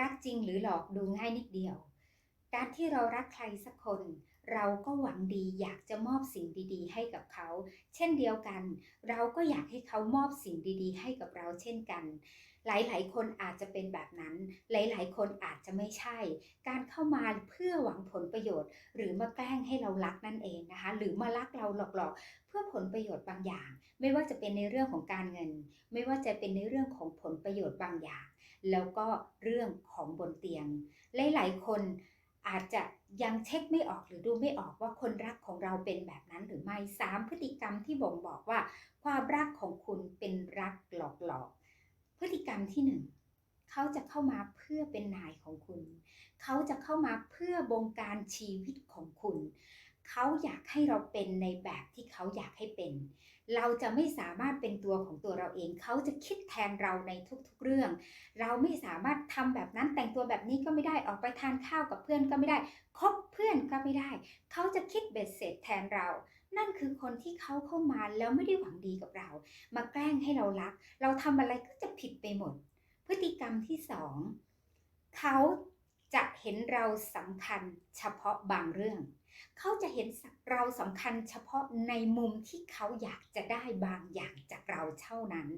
รักจริงหรือหลอกดูง่ายนิดเดียว การที่เรารักใครสักคน เราก็หวังดีอยากจะมอบสิ่งดีๆ ให้กับเขา เช่นเดียวกัน เราก็อยากให้เขามอบสิ่งดีๆ ให้กับเราเช่นกัน หลายๆ คนอาจจะเป็นแบบนั้น หลายๆ คนอาจจะไม่ใช่ การเข้ามาเพื่อหวังผลประโยชน์ หรือมาแกล้งให้เรารักนั่นเองนะคะ หรือมารักเราหลอกๆ เพื่อผลประโยชน์บางอย่าง ไม่ว่าจะเป็นในเรื่องของการเงิน ไม่ว่าจะเป็นในเรื่องของผลประโยชน์บางอย่าง แล้วก็เรื่องของบนเตียง หลายๆ คน อาจจะยังเช็คไม่ออกหรือดูไม่ออกว่าคนรักของเราเป็นแบบนั้นหรือไม่สามพฤติกรรมที่บ่งบอกว่า ความรักของคุณเป็นรักหลอกๆ พฤติกรรมที่หนึ่งเขาจะเข้ามาเพื่อเป็นนายของคุณ เขาจะเข้ามาเพื่อบงการชีวิตของคุณ เขาอยากให้เราเป็นในแบบที่เขาอยากให้เป็น เราจะไม่สามารถเป็นตัวของตัวเราเอง เขาจะคิดแทนเราในทุกๆเรื่อง เราไม่สามารถทำแบบนั้นแต่งตัวแบบนี้ก็ไม่ได้ออกไปทานข้าวกับเพื่อนก็ไม่ได้คบเพื่อนก็ไม่ได้ เขาจะคิดเบ็ดเสร็จแทนเรา นั่นคือคนที่เขาเข้ามาแล้วไม่ได้หวังดีกับเรา มาแกล้งให้เรารัก เราทำอะไรก็จะผิดไปหมด พฤติกรรมที่สองเขา จะเห็นเราสำคัญเฉพาะบางเรื่อง เขาจะเห็นเราสำคัญเฉพาะในมุมที่เขาอยากจะได้บางอย่างจากเราเท่านั้น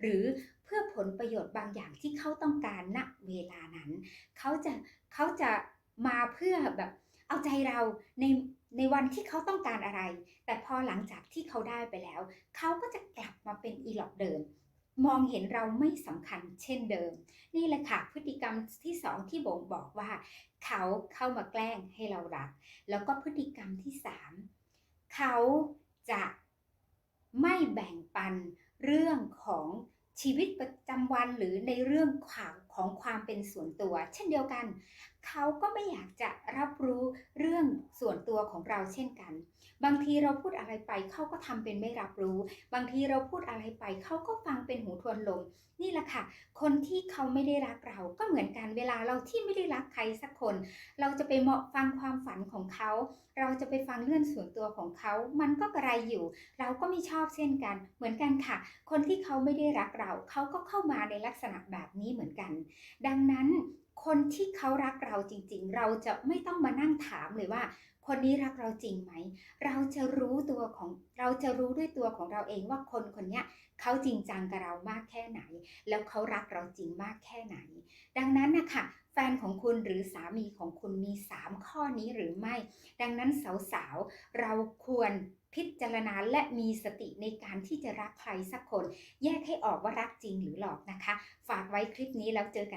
หรือเพื่อผลประโยชน์บางอย่างที่เขาต้องการณเวลานั้น เขาจะเขาจะมาเพื่อแบบเอาใจเราในในวันที่เขาต้องการอะไร แต่พอหลังจากที่เขาได้ไปแล้ว เขาก็จะกลับมาเป็นอีหลอกเดิม มองเห็นเราไม่สำคัญเช่นเดิม นี่แหละค่ะพฤติกรรมที่สองที่บ่งบอกว่า เขาเข้ามาแกล้งให้เรารัก แล้วก็พฤติกรรมที่สามเขาจะไม่แบ่งปันเรื่องของชีวิตประจำวันหรือในเรื่องข่าว ของความเป็นส่วนตัว เช่นเดียวกัน เขาก็ไม่อยากจะรับรู้เรื่องส่วนตัวของเราเช่นกัน บางทีเราพูดอะไรไปเขาก็ทำเป็นไม่รับรู้ บางทีเราพูดอะไรไปเขาก็ฟังเป็นหูทวนลม นี่แหละค่ะ คนที่เขาไม่ได้รักเราก็เหมือนกันเวลาเราที่ไม่ได้รักใครสักคน เราจะไปเหมาะฟังความฝันของเขา เราจะไปฟังเรื่องส่วนตัวของเขา มันก็กระไรอยู่ เราก็ไม่ชอบเช่นกัน เหมือนกันค่ะ คนที่เขาไม่ได้รักเรา เขาก็เข้ามาในลักษณะแบบนี้เหมือนกันดังนั้น คนที่เขารักเราจริง ๆ เราจะไม่ต้องมานั่งถามเลยว่า คนนี้รักเราจริงไหม เราจะรู้ตัวของเราจะรู้ด้วยตัวของเราเองว่าคนคนนี้เขาจริงจังกับเรามากแค่ไหน แล้วเขารักเราจริงมากแค่ไหน ดังนั้นนะคะแฟนของคุณหรือสามีของคุณมี 3 ข้อนี้หรือไม่ ดังนั้นสาวๆเราควรพิจารณาและมีสติในการที่จะรักใครสักคน แยกให้ออกว่ารักจริงหรือหลอกนะคะ ฝากไว้คลิปนี้แล้วเจอกัน